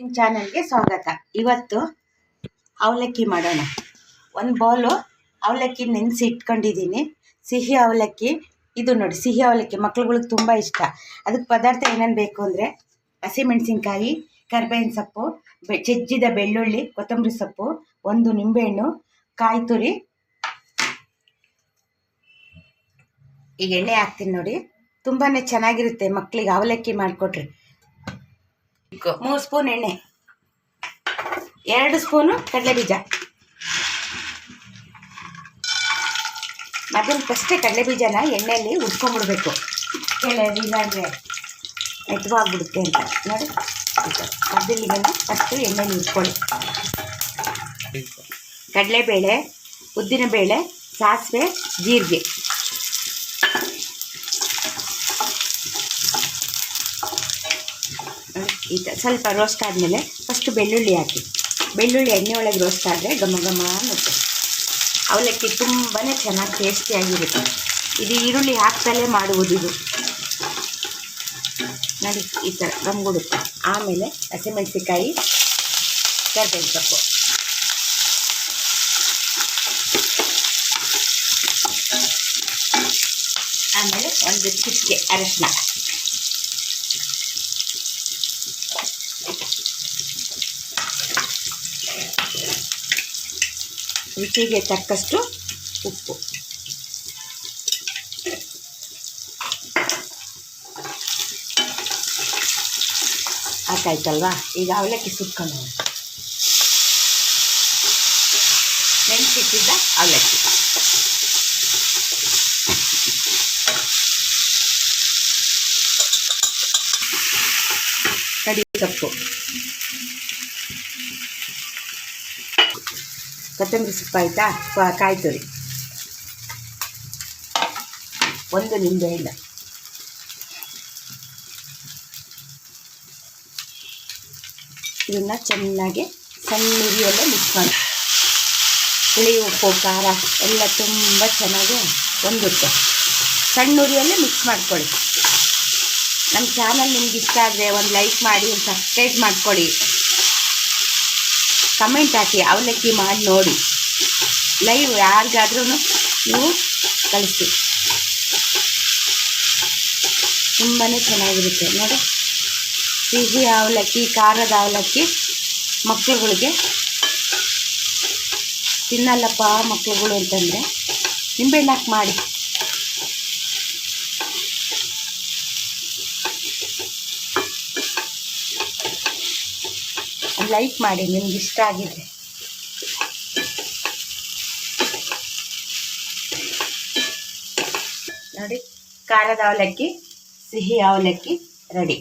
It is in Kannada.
ಇನ್ ಚಾನಲ್ಗೆ ಸ್ವಾಗತ. ಇವತ್ತು ಅವಲಕ್ಕಿ ಮಾಡೋಣ. ಒಂದು ಬೌಲು ಅವಲಕ್ಕಿ ನೆನೆಸಿ ಇಟ್ಕೊಂಡಿದ್ದೀನಿ. ಸಿಹಿ ಅವಲಕ್ಕಿ, ಇದು ನೋಡಿ, ಸಿಹಿ ಅವಲಕ್ಕಿ ಮಕ್ಳುಗಳಿಗೆ ತುಂಬ ಇಷ್ಟ. ಅದಕ್ಕೆ ಪದಾರ್ಥ ಏನೇನು ಬೇಕು ಅಂದರೆ ಹಸಿಮೆಣಸಿನ್ಕಾಯಿ ಕರ್ಬೇವಿನ ಸೊಪ್ಪು, ಬೆ ಬೆಳ್ಳುಳ್ಳಿ, ಕೊತ್ತಂಬರಿ ಸೊಪ್ಪು, ಒಂದು ನಿಂಬೆಹಣ್ಣು, ಕಾಯಿ ತುರಿ. ಈಗ ಎಣ್ಣೆ ಹಾಕ್ತೀನಿ ನೋಡಿ. ತುಂಬಾ ಚೆನ್ನಾಗಿರುತ್ತೆ ಮಕ್ಕಳಿಗೆ ಅವಲಕ್ಕಿ ಮಾಡಿಕೊಟ್ರೆ. ಮೂರು ಸ್ಪೂನ್ ಎಣ್ಣೆ. ಎರಡು ಸ್ಪೂನು ಕಡಲೆ ಬೀಜ. ಮೊದಲು ಫಸ್ಟೇ ಕಡಲೆಬೀಜನ ಎಣ್ಣೆಯಲ್ಲಿ ಉಟ್ಕೊಂಡ್ಬಿಡ್ಬೇಕು ಕೆಲವು ಇಲ್ಲಾಂದರೆ ಮೆತ್ತವಾಗ್ಬಿಡುತ್ತೆ ಅಂತ. ನೋಡಿ. ಮೊದಲಿಗೆ ಫಸ್ಟು ಎಣ್ಣೆಲಿ ಉಟ್ಕೊಳ್ಳಿ. ಕಡಲೆಬೇಳೆ ಉದ್ದಿನಬೇಳೆ ಸಾಸಿವೆ ಜೀರಿಗೆ. ಈ ಥರ ಸ್ವಲ್ಪ ರೋಸ್ಟ್ ಆದಮೇಲೆ ಫಸ್ಟು ಬೆಳ್ಳುಳ್ಳಿ ಹಾಕಿ. ಬೆಳ್ಳುಳ್ಳಿ ಎಣ್ಣೆ ಒಳಗೆ ರೋಸ್ಟ್ ಆದರೆ ಘಮ ಘಮ ಅನ್ನುತ್ತೆ. ಅವಲಕ್ಕಿ ತುಂಬಾ ಚೆನ್ನಾಗಿ ಟೇಸ್ಟಿಯಾಗಿರುತ್ತೆ ಇದು ಈರುಳ್ಳಿ ಹಾಕ್ತಲೇ ಮಾಡುವುದು ಇದು. ನೋಡಿ, ಈ ಥರ ಗಮ್ಗುಡುತ್ತೆ ಆಮೇಲೆ ಹಸಿಮೆಣಸಿಕಾಯಿ ಕರ್ಬೇವು ಸೊಪ್ಪು ಆಮೇಲೆ ಒಂದು ಚಿಟಿಕೆ ಅರಶಿನ. ರುಚಿಗೆ ತಕ್ಕಷ್ಟು ಉಪ್ಪು. ಹಾಕಾಯ್ತಲ್ವಾ ಈಗ ಅವಲಕ್ಕಿ ಸುಟ್ಕೊಂಡು ನೆನೆಸಿಟ್ಟಿದ್ದ ಅವಲಕ್ಕಿ. ಸೊಪ್ಪು ಕೊತ್ತಂಬರಿ ಸೊಪ್ಪು ಆಯಿತಾ? ಕಾಯಿ ತುರಿ. ಒಂದು ಇಲ್ಲ ಇದನ್ನು ಚೆನ್ನಾಗಿ ಸಣ್ಣ ಉರಿಯಲ್ಲೇ ಮಿಕ್ಸ್ ಮಾಡಿ. ಹುಳಿ, ಉಪ್ಪು, ಖಾರ ಎಲ್ಲ ತುಂಬ ಚೆನ್ನಾಗಿ ಹೊಂದುತ್ತೆ ಸಣ್ಣ ಉರಿಯಲ್ಲೇ ಮಿಕ್ಸ್ ಮಾಡ್ಕೊಳ್ಳಿ. ನಮ್ಮ ಚಾನಲ್ ನಿಮ್ಗೆ ಇಷ್ಟ ಆದರೆ ಒಂದು ಲೈಕ್ ಮಾಡಿ ಒಂದು ಸಬ್ಸ್ಕ್ರೈಬ್ ಮಾಡ್ಕೊಳ್ಳಿ. ಕಮೆಂಟ್ ಹಾಕಿ, ಅವಲಕ್ಕಿ ಮಾಡಿ ನೋಡಿ. ಲೈವ್ ಯಾರಿಗಾದ್ರೂ ನೀವು ಕಳಿಸಿ. ತುಂಬಾ ಚೆನ್ನಾಗಿರುತ್ತೆ. ನೋಡಿ, ಸಿಹಿ ಅವಲಕ್ಕಿ, ಖಾರದ ಅವಲಕ್ಕಿ ಮಕ್ಕಳುಗಳಿಗೆ ತಿನ್ನಲ್ಲಪ್ಪ ಮಕ್ಕಳುಗಳು ಅಂತಂದರೆ ನಿಂಬೆಹಣ್ಣು ಹಾಕಿ ಮಾಡಿ. ಲೈಕ್ ಮಾಡಿ ನಿಮ್ಗೆ ಇಷ್ಟ ಆಗಿದೆ. ನೋಡಿ ಖಾರದ ಅವಲಕ್ಕಿ ಸಿಹಿ ಅವಲಕ್ಕಿ ರೆಡಿ.